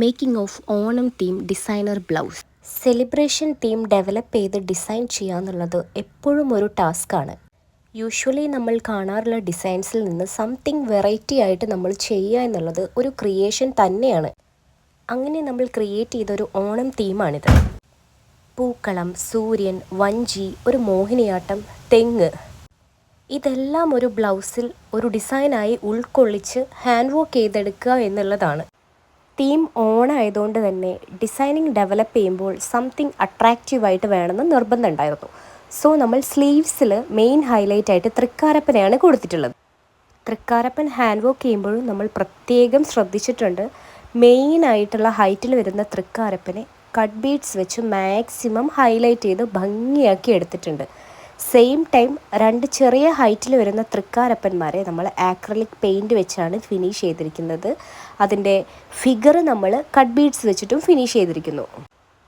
Making of Onam theme designer blouse celebration theme develop ചെയ്ത് design ചെയ്യുക എന്നുള്ളത് എപ്പോഴും ഒരു ടാസ്ക്കാണ് യൂഷ്വലി നമ്മൾ കാണാറുള്ള ഡിസൈൻസിൽ നിന്ന് സംതിങ് വെറൈറ്റി ആയിട്ട് നമ്മൾ ചെയ്യുക എന്നുള്ളത് ഒരു ക്രിയേഷൻ തന്നെയാണ്. അങ്ങനെ നമ്മൾ ക്രിയേറ്റ് ചെയ്തൊരു ഓണം തീമാണിത് പൂക്കളം സൂര്യൻ വഞ്ചി ഒരു മോഹിനിയാട്ടം തെങ്ങ്. ഇതെല്ലാം ഒരു ബ്ലൗസിൽ ഒരു ഡിസൈനായി ഉൾക്കൊള്ളിച്ച് ഹാൻഡ് വർക്ക് ചെയ്തെടുക്കുക എന്നുള്ളതാണ്. തീം ഓണായതുകൊണ്ട് തന്നെ ഡിസൈനിങ് ഡെവലപ്പ് ചെയ്യുമ്പോൾ സംതിങ് അട്രാക്റ്റീവായിട്ട് വേണമെന്ന് നിർബന്ധം ഉണ്ടായിരുന്നു. സോ നമ്മൾ സ്ലീവ്സിൽ മെയിൻ ഹൈലൈറ്റ് ആയിട്ട് തൃക്കാരപ്പനെയാണ് കൊടുത്തിട്ടുള്ളത്. തൃക്കാരപ്പൻ ഹാൻഡ് വർക്ക് ചെയ്യുമ്പോഴും നമ്മൾ പ്രത്യേകം ശ്രദ്ധിച്ചിട്ടുണ്ട് മെയിൻ ആയിട്ടുള്ള ഹൈറ്റിൽ വരുന്ന തൃക്കാരപ്പനെ കട്ട് ബീഡ്സ് വെച്ച് മാക്സിമം ഹൈലൈറ്റ് ചെയ്ത് ഭംഗിയാക്കി എടുത്തിട്ടുണ്ട്. സെയിം ടൈം രണ്ട് ചെറിയ ഹൈറ്റിൽ വരുന്ന തൃക്കാരപ്പന്മാരെ നമ്മൾ ആക്രലിക് പെയിന്റ് വെച്ചാണ് ഫിനിഷ് ചെയ്തിരിക്കുന്നത്. അതിന്റെ ഫിഗർ നമ്മൾ കട്ട് ബീഡ്സ് വെച്ചിട്ടും ഫിനിഷ് ചെയ്തിരിക്കുന്നു.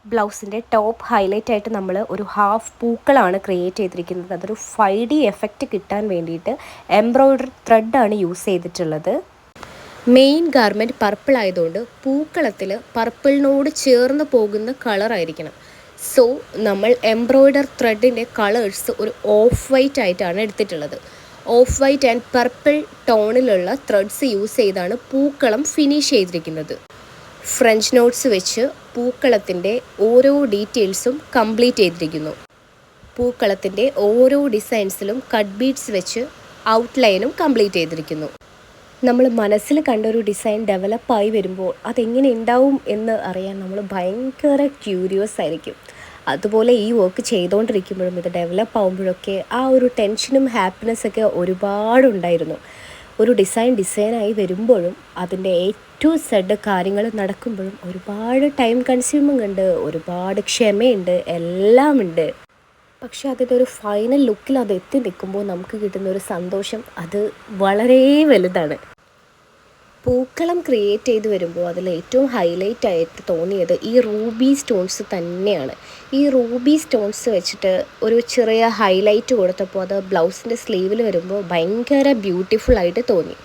ബ്ലൗസിന്റെ ടോപ്പ് ഹൈലൈറ്റ് ആയിട്ട് നമ്മൾ ഒരു ഹാഫ് പൂക്കളാണ് ക്രിയേറ്റ് ചെയ്തിരിക്കുന്നത്. അതൊരു ഫൈവ് ഡി എഫക്റ്റ് കിട്ടാൻ വേണ്ടിയിട്ട് എംബ്രോയ്ഡറി ത്രെഡാണ് യൂസ് ചെയ്തിട്ടുള്ളത്. മെയിൻ ഗാർമെന്റ് പർപ്പിൾ ആയതുകൊണ്ട് പൂക്കളത്തിൽ പർപ്പിളിനോട് ചേർന്ന് പോകുന്ന കളറായിരിക്കണം സോ നമ്മൾ എംബ്രോയ്ഡർ ത്രെഡിന്റെ കളേഴ്സ് ഒരു ഓഫ് വൈറ്റ് ആയിട്ടാണ് എടുത്തിട്ടുള്ളത്. ഓഫ് വൈറ്റ് ആൻഡ് പർപ്പിൾ ടോണിലുള്ള ത്രെഡ്സ് യൂസ് ചെയ്താണ് പൂക്കളം ഫിനിഷ് ചെയ്തിരിക്കുന്നത്. ഫ്രഞ്ച് നോട്ട്സ് വെച്ച് പൂക്കളത്തിന്റെ ഓരോ ഡീറ്റെയിൽസും കംപ്ലീറ്റ് ചെയ്തിരിക്കുന്നു. പൂക്കളത്തിന്റെ ഓരോ ഡിസൈൻസിലും കട്ട് ബീഡ്സ് വെച്ച് ഔട്ട്ലൈനും കംപ്ലീറ്റ് ചെയ്തിരിക്കുന്നു. നമ്മൾ മനസ്സിൽ കണ്ടൊരു ഡിസൈൻ ഡെവലപ്പായി വരുമ്പോൾ അതെങ്ങനെ ഉണ്ടാവും എന്ന് അറിയാൻ നമ്മൾ ഭയങ്കര ക്യൂരിയസ് ആയിരിക്കും. അതുപോലെ ഈ വർക്ക് ചെയ്തുകൊണ്ടിരിക്കുമ്പോഴും ഇത് ഡെവലപ്പ് ആകുമ്പോഴൊക്കെ ആ ഒരു ടെൻഷനും ഹാപ്പിനെസ്സൊക്കെ ഒരുപാടുണ്ടായിരുന്നു ഒരു ഡിസൈൻ ഡിസൈനായി വരുമ്പോഴും അതിന്റെ ടു സെഡ് കാര്യങ്ങൾ നടക്കുമ്പോഴും ഒരുപാട് ടൈം കൺസ്യൂമിങ് ഉണ്ട് ഒരുപാട് ക്ഷമയുണ്ട് എല്ലാം ഉണ്ട്. പക്ഷെ അതിന്റെ ഒരു ഫൈനൽ ലുക്കിൽ അത് എത്തി നിൽക്കുമ്പോൾ നമുക്ക് കിട്ടുന്ന ഒരു സന്തോഷം അത് വളരെ വലുതാണ്. പൂക്കളം ക്രിയേറ്റ് ചെയ്ത് വരുമ്പോൾ അതിൽ ഏറ്റവും ഹൈലൈറ്റ് ആയിട്ട് തോന്നിയത് ഈ റൂബി സ്റ്റോൺസ് തന്നെയാണ്. ഈ റൂബി സ്റ്റോൺസ് വെച്ചിട്ട് ഒരു ചെറിയ ഹൈലൈറ്റ് കൊടുത്തപ്പോൾ അത് ബ്ലൗസിന്റെ സ്ലീവിൽ വരുമ്പോൾ ഭയങ്കര ബ്യൂട്ടിഫുൾ ആയിട്ട് തോന്നി.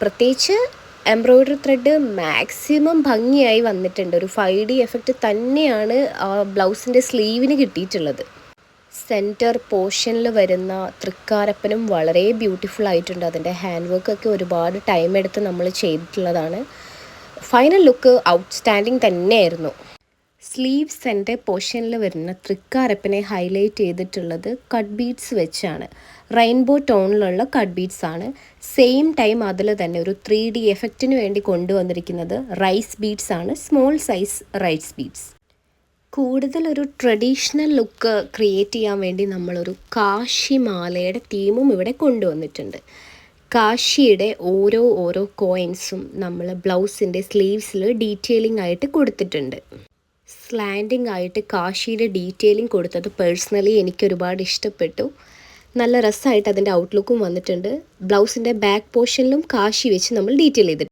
പ്രത്യേകിച്ച് എംബ്രോയ്ഡറി ത്രെഡ് മാക്സിമം ഭംഗിയായി വന്നിട്ടുണ്ട്. ഒരു ഫൈവ് ഡി എഫക്റ്റ് തന്നെയാണ് ബ്ലൗസിന്റെ സ്ലീവിന് കിട്ടിയിട്ടുള്ളത്. സെന്റർ പോർഷനിൽ വരുന്ന തൃക്കാരപ്പനും വളരെ ബ്യൂട്ടിഫുൾ ആയിട്ടുണ്ട്. അതിന്റെ ഹാൻഡ് വർക്കൊക്കെ ഒരുപാട് ടൈം എടുത്ത് നമ്മൾ ചെയ്തിട്ടുള്ളതാണ്. ഫൈനൽ ലുക്ക് ഔട്ട്സ്റ്റാൻഡിങ് തന്നെയായിരുന്നു. സ്ലീവ് സെന്റെ പോർഷനിൽ വരുന്ന തൃക്കാരപ്പനെ ഹൈലൈറ്റ് ചെയ്തിട്ടുള്ളത് കട്ട് ബീഡ്സ് വെച്ചാണ്. റെയിൻബോ ടോണിലുള്ള കട്ട് ബീഡ്സ് ആണ്. സെയിം ടൈം അതിൽ തന്നെ ഒരു ത്രീ ഡി എഫക്റ്റിന് വേണ്ടി കൊണ്ടുവന്നിരിക്കുന്നത് റൈസ് ബീഡ്സ് ആണ്. Small size rice beads. കൂടുതൽ ഒരു ട്രഡീഷണൽ ലുക്ക് ക്രിയേറ്റ് ചെയ്യാൻ വേണ്ടി നമ്മളൊരു കാശി മാലയുടെ തീമും ഇവിടെ കൊണ്ടുവന്നിട്ടുണ്ട്. കാശിയുടെ ഓരോ ഓരോ കോയിൻസും നമ്മൾ ബ്ലൗസിന്റെ സ്ലീവ്സിൽ ഡീറ്റെയിലിംഗ് ആയിട്ട് കൊടുത്തിട്ടുണ്ട്. സ്ലാൻഡിംഗ് ആയിട്ട് കാശിയുടെ ഡീറ്റെയിലിംഗ് കൊടുത്തത് പേഴ്സണലി എനിക്ക് ഒരുപാട് ഇഷ്ടപ്പെട്ടു. നല്ല രസമായിട്ട് അതിന്റെ ഔട്ട്ലുക്കും വന്നിട്ടുണ്ട്. ബ്ലൗസിന്റെ ബാക്ക് പോർഷനിലും കാശി വെച്ച് നമ്മൾ ഡീറ്റെയിൽ ചെയ്തിട്ടുണ്ട്.